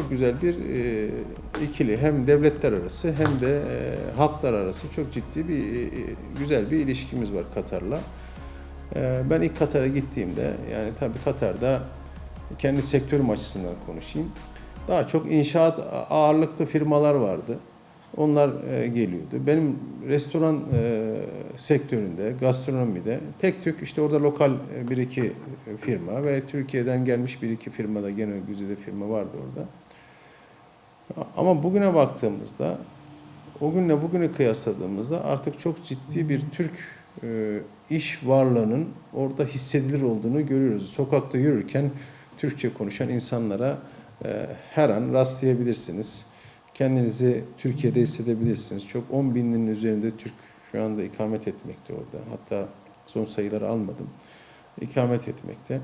çok güzel bir e, ikili hem devletler arası hem de e, halklar arası çok ciddi bir e, güzel bir ilişkimiz var Katar'la. Ben ilk Katar'a gittiğimde yani tabii Katar'da kendi sektörüm açısından konuşayım. Daha çok inşaat ağırlıklı firmalar vardı. Onlar e, geliyordu. Benim restoran e, sektöründe, gastronomide tek tük işte orada lokal e, bir iki firma ve Türkiye'den gelmiş bir iki firma da gene güzide firma vardı orada. Ama bugüne baktığımızda o günle bugünü kıyasladığımızda artık çok ciddi bir Türk e, iş varlığının orada hissedilir olduğunu görüyoruz. Sokakta yürürken Türkçe konuşan insanlara e, her an rastlayabilirsiniz. Kendinizi Türkiye'de hissedebilirsiniz. Çok 10 binin üzerinde Türk şu anda ikamet etmekte orada. Hatta son sayıları almadım. İkamet etmekte.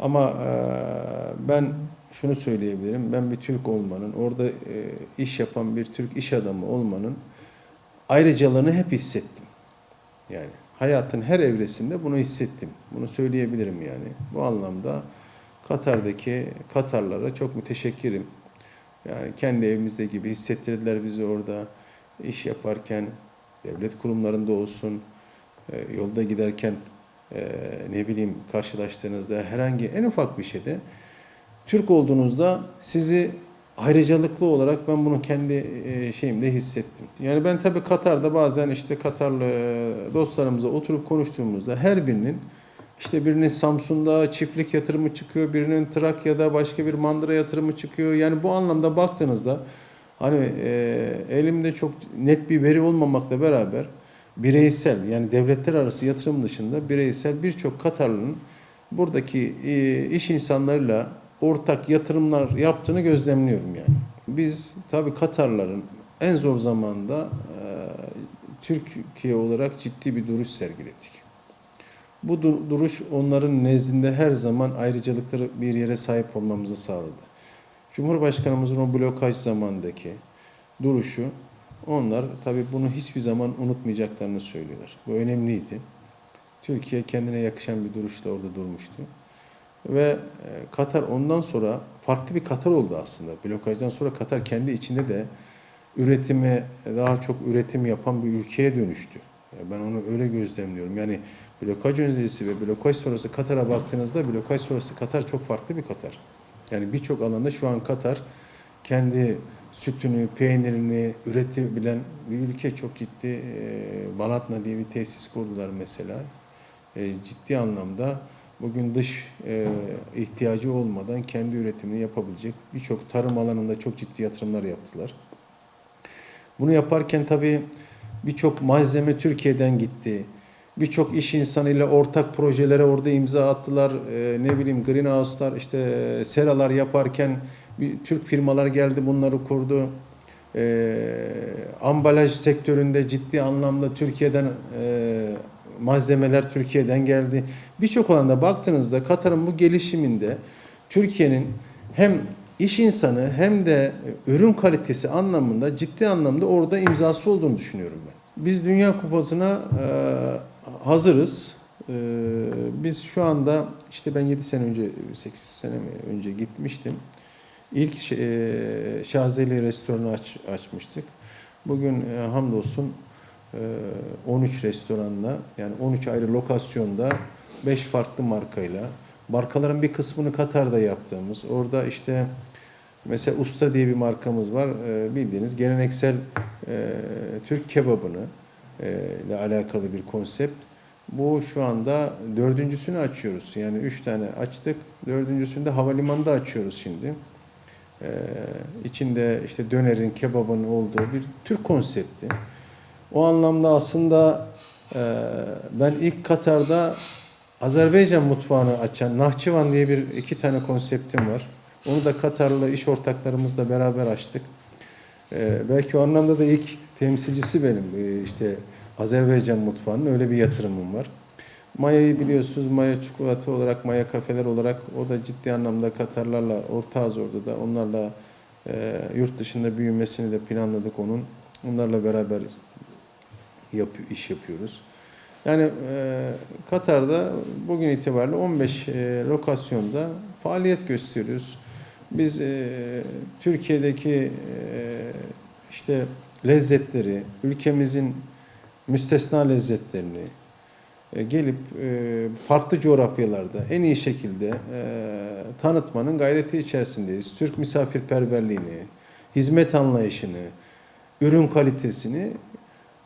Ama e, ben şunu söyleyebilirim. Ben bir Türk olmanın, orada e, iş yapan bir Türk iş adamı olmanın ayrıcalığını hep hissettim. Yani hayatın her evresinde bunu hissettim. Bunu söyleyebilirim yani. Bu anlamda Katar'daki Katarlara çok müteşekkirim. Yani kendi evimizde gibi hissettirdiler bizi orada iş yaparken devlet kurumlarında olsun, e, yolda giderken e, ne bileyim karşılaştığınızda herhangi en ufak bir şeyde Türk olduğunuzda sizi ayrıcalıklı olarak ben bunu kendi e, şeyimde hissettim. Yani ben tabii Katar'da bazen işte Katarlı dostlarımızla oturup konuştuğumuzda her birinin işte birinin Samsun'da çiftlik yatırımı çıkıyor, birinin Trakya'da başka bir mandıra yatırımı çıkıyor. Yani bu anlamda baktığınızda hani e, elimde çok net bir veri olmamakla beraber bireysel yani devletler arası yatırım dışında bireysel birçok Katarlı'nın buradaki e, iş insanlarıyla ortak yatırımlar yaptığını gözlemliyorum yani. Biz tabii Katarların en zor zamanda e, Türkiye olarak ciddi bir duruş sergiledik. Bu dur- duruş onların nezdinde her zaman ayrıcalıkları bir yere sahip olmamızı sağladı. Cumhurbaşkanımızın o blokaj zamandaki duruşu onlar tabii bunu hiçbir zaman unutmayacaklarını söylüyorlar. Bu önemliydi. Türkiye kendine yakışan bir duruşla orada durmuştu. Ve e, Katar ondan sonra farklı bir Katar oldu aslında. Blokajdan sonra Katar kendi içinde de üretime daha çok üretim yapan bir ülkeye dönüştü. Yani Ben onu öyle gözlemliyorum. Yani blokaj öncesi ve blokaj sonrası Katar'a baktığınızda blokaj sonrası Katar çok farklı bir Katar. Yani birçok alanda şu an Katar kendi sütünü, peynirini üretebilen bir ülke. Çok ciddi Balatna diye bir tesis kurdular mesela. Ciddi anlamda bugün dış ihtiyacı olmadan kendi üretimini yapabilecek birçok tarım alanında çok ciddi yatırımlar yaptılar. Bunu yaparken tabii birçok malzeme Türkiye'den gitti. Birçok iş insanıyla ortak projelere orada imza attılar. Ee, ne bileyim greenhouse'lar işte e, seralar yaparken bir Türk firmalar geldi bunları kurdu. Ee, ambalaj sektöründe ciddi anlamda Türkiye'den e, malzemeler Türkiye'den geldi. Birçok alanda baktığınızda Katar'ın bu gelişiminde Türkiye'nin hem iş insanı hem de ürün kalitesi anlamında ciddi anlamda orada imzası olduğunu düşünüyorum ben. Biz Dünya Kupası'na e, hazırız. E, biz şu anda işte ben 7 sene önce 8 sene önce gitmiştim. İlk e, Şazeli restoranı aç, açmıştık. Bugün e, hamdolsun e, 13 restoranla yani 13 ayrı lokasyonda 5 farklı markayla markaların bir kısmını Katar'da yaptığımız orada işte mesela Usta diye bir markamız var E, bildiğiniz geleneksel e, Türk kebabını e, ile alakalı bir konsept. Bu şu anda dördüncüsünü açıyoruz. Yani üç tane açtık. Dördüncüsünü de havalimanında açıyoruz şimdi. Ee, içinde işte dönerin, kebabın olduğu bir Türk konsepti. O anlamda aslında e, ben ilk Katar'da Azerbaycan mutfağını açan Nahçıvan diye bir iki tane konseptim var. Onu da Katarlı iş ortaklarımızla beraber açtık. Ee, belki o anlamda da ilk temsilcisi benim. Ee, işte Azerbaycan mutfağının öyle bir yatırımım var. Maya'yı biliyorsunuz. Maya çikolata olarak, Maya kafeler olarak o da ciddi anlamda Katarlarla ortağız orada da. Onlarla e, yurt dışında büyümesini de planladık onun. Onlarla beraber yap, iş yapıyoruz. Yani e, Katar'da bugün itibariyle 15 e, lokasyonda faaliyet gösteriyoruz. Biz e, Türkiye'deki e, işte lezzetleri, ülkemizin müstesna lezzetlerini e, gelip e, farklı coğrafyalarda en iyi şekilde e, tanıtmanın gayreti içerisindeyiz. Türk misafirperverliğini, hizmet anlayışını, ürün kalitesini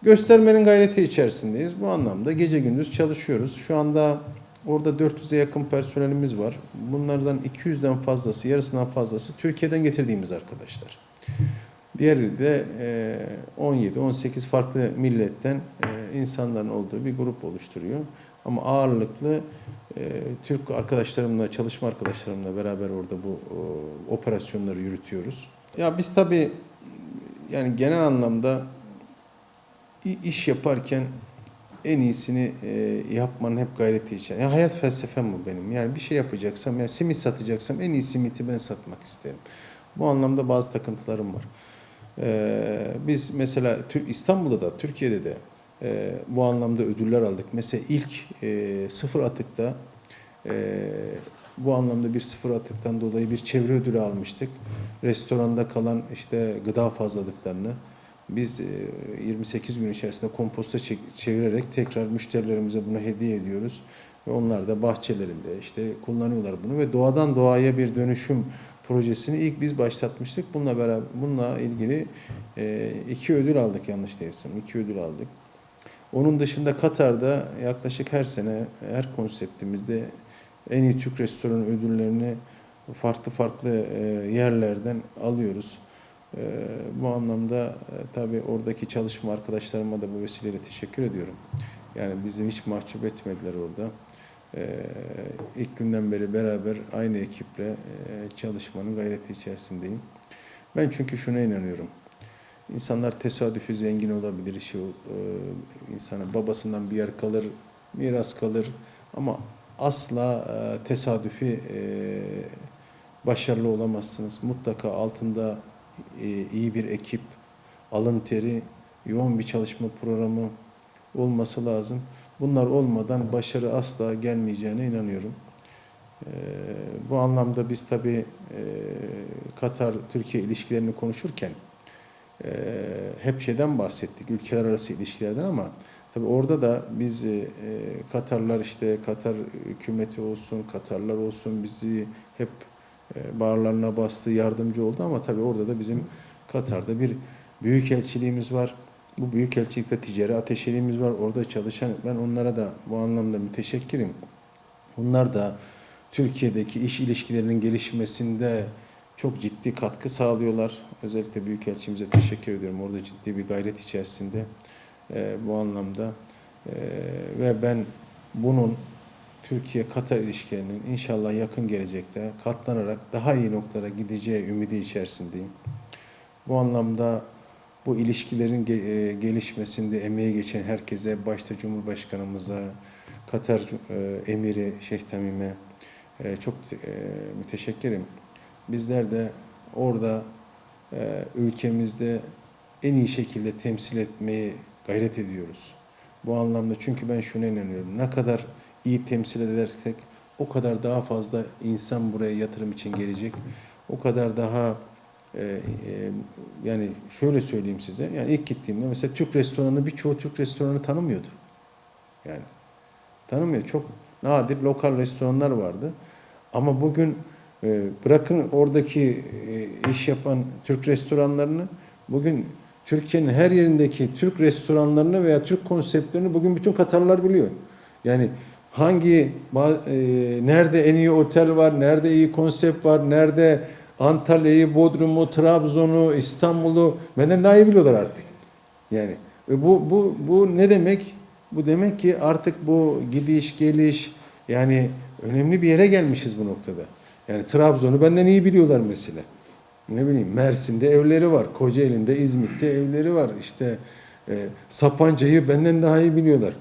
göstermenin gayreti içerisindeyiz. Bu anlamda gece gündüz çalışıyoruz. Şu anda orada 400'e yakın personelimiz var. Bunlardan 200'den fazlası, yarısından fazlası Türkiye'den getirdiğimiz arkadaşlar. Diğeri de e, 17-18 farklı milletten e, insanların olduğu bir grup oluşturuyor. Ama ağırlıklı e, Türk arkadaşlarımla, çalışma arkadaşlarımla beraber orada bu e, operasyonları yürütüyoruz. Ya biz tabii yani genel anlamda iş yaparken en iyisini e, yapmanın hep gayreti için. Yani hayat felsefem bu benim. Yani bir şey yapacaksam, yani simit satacaksam en iyi simiti ben satmak isterim. Bu anlamda bazı takıntılarım var. Ee, biz mesela İstanbul'da da, Türkiye'de de e, bu anlamda ödüller aldık. Mesela ilk e, sıfır atıkta e, bu anlamda bir sıfır atıktan dolayı bir çevre ödülü almıştık. Restoranda kalan işte gıda fazlalıklarını biz e, 28 gün içerisinde komposta çevirerek tekrar müşterilerimize bunu hediye ediyoruz. Ve onlar da bahçelerinde işte kullanıyorlar bunu ve doğadan doğaya bir dönüşüm projesini ilk biz başlatmıştık. Bununla beraber bununla ilgili e, iki ödül aldık yanlış değilsem. iki ödül aldık. Onun dışında Katar'da yaklaşık her sene her konseptimizde en iyi Türk restoranı ödüllerini farklı farklı e, yerlerden alıyoruz. E, bu anlamda e, tabii oradaki çalışma arkadaşlarıma da bu vesileyle teşekkür ediyorum. Yani bizi hiç mahcup etmediler orada. Ee, ilk günden beri beraber aynı ekiple e, çalışmanın gayreti içerisindeyim. Ben çünkü şuna inanıyorum. İnsanlar tesadüfi zengin olabilir, işi, e, babasından bir yer kalır, miras kalır ama asla e, tesadüfi başarılı olamazsınız. Mutlaka altında iyi bir ekip, alın teri, yoğun bir çalışma programı olması lazım. Bunlar olmadan başarı asla gelmeyeceğine inanıyorum. Ee, bu anlamda biz tabii e, Katar-Türkiye ilişkilerini konuşurken e, hep şeyden bahsettik, ülkeler arası ilişkilerden ama tabii orada da biz e, Katarlar işte Katar hükümeti olsun, Katarlar olsun bizi hep bağırlarına bastı, yardımcı oldu ama tabii orada da bizim Katar'da bir büyükelçiliğimiz var. Bu büyükelçilikte ticari ateşeliğimiz var. Orada çalışan ben onlara da bu anlamda müteşekkirim. Onlar da Türkiye'deki iş ilişkilerinin gelişmesinde çok ciddi katkı sağlıyorlar. Özellikle Büyükelçimize teşekkür ediyorum. Orada ciddi bir gayret içerisinde e, bu anlamda. E, ve ben bunun Türkiye-Katar ilişkilerinin inşallah yakın gelecekte katlanarak daha iyi noktalara gideceği ümidi içerisindeyim. Bu anlamda bu ilişkilerin e, gelişmesinde emeği geçen herkese, başta Cumhurbaşkanımıza, Katar e, Emiri Şeyh Tamim'e e, çok müteşekkirim. Bizler de orada ülkemizde en iyi şekilde temsil etmeyi gayret ediyoruz. Bu anlamda çünkü ben şuna inanıyorum. Ne kadar iyi temsil edersek o kadar daha fazla insan buraya yatırım için gelecek. O kadar daha e, e, yani şöyle söyleyeyim size. Yani ilk gittiğimde mesela Türk restoranı birçoğu Türk restoranı tanımıyordu. Yani tanımıyor. Çok nadir lokal restoranlar vardı. Ama bugün e, bırakın oradaki e, iş yapan Türk restoranlarını bugün Türkiye'nin her yerindeki Türk restoranlarını veya Türk konseptlerini bugün bütün Katarlılar biliyor. Yani hangi e, nerede en iyi otel var, nerede iyi konsept var, nerede Antalya'yı, Bodrum'u, Trabzon'u, İstanbul'u benden daha iyi biliyorlar artık. Yani ve bu bu bu ne demek? Bu demek ki artık bu gidiş geliş yani önemli bir yere gelmişiz bu noktada. Yani Trabzon'u benden iyi biliyorlar mesela. Ne bileyim Mersin'de evleri var, Kocaeli'nde, İzmit'te evleri var. İşte e, Sapanca'yı benden daha iyi biliyorlar.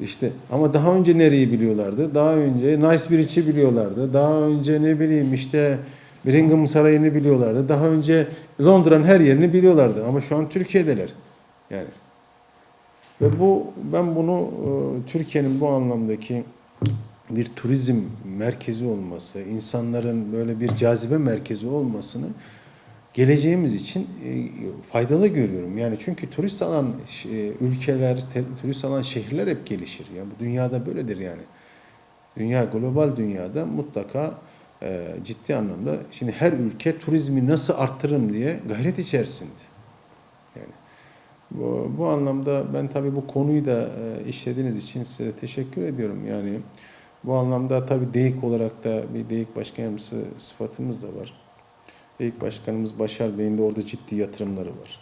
İşte ama daha önce nereyi biliyorlardı? Daha önce Nice Bridge'i biliyorlardı. Daha önce ne bileyim işte Birmingham Sarayı'nı biliyorlardı. Daha önce Londra'nın her yerini biliyorlardı. Ama şu an Türkiye'deler. Yani ve bu ben bunu e, Türkiye'nin bu anlamdaki bir turizm merkezi olması, insanların böyle bir cazibe merkezi olmasını geleceğimiz için e, faydalı görüyorum. Yani çünkü turist alan e, ülkeler, turist alan şehirler hep gelişir. Ya bu dünyada böyledir yani. Dünya global dünyada mutlaka e, ciddi anlamda şimdi her ülke turizmi nasıl arttırırım diye gayret içerisinde. Yani bu, bu anlamda ben tabii bu konuyu da işlediğiniz için size de teşekkür ediyorum. Yani bu anlamda tabii DEİK olarak da bir DEİK başkan yardımcısı sıfatımız da var. DEİK başkanımız Başar Bey'in de orada ciddi yatırımları var.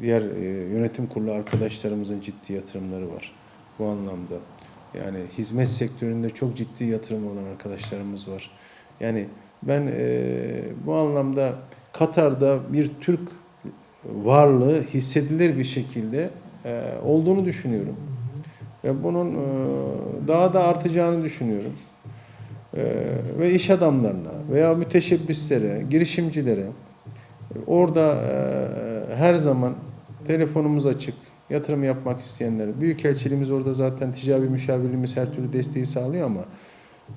Diğer e, yönetim kurulu arkadaşlarımızın ciddi yatırımları var bu anlamda. Yani hizmet sektöründe çok ciddi yatırım olan arkadaşlarımız var. Yani ben e, bu anlamda Katar'da bir Türk varlığı hissedilir bir şekilde e, olduğunu düşünüyorum. Ve bunun e, daha da artacağını düşünüyorum. E, ve iş adamlarına veya müteşebbislere, girişimcilere orada e, her zaman telefonumuz açık. Yatırım yapmak isteyenler. Büyükelçiliğimiz orada zaten ticari müşavirliğimiz her türlü desteği sağlıyor ama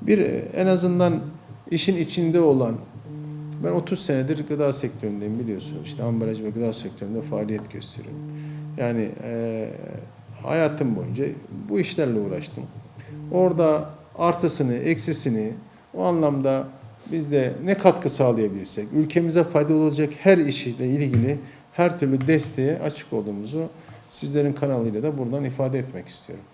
bir e, en azından işin içinde olan ben 30 senedir gıda sektöründeyim biliyorsun. İşte ambalaj ve gıda sektöründe faaliyet gösteriyorum. Yani e, hayatım boyunca bu işlerle uğraştım. Orada artısını, eksisini o anlamda biz de ne katkı sağlayabilirsek, ülkemize faydalı olacak her işle ilgili her türlü desteğe açık olduğumuzu sizlerin kanalıyla da buradan ifade etmek istiyorum.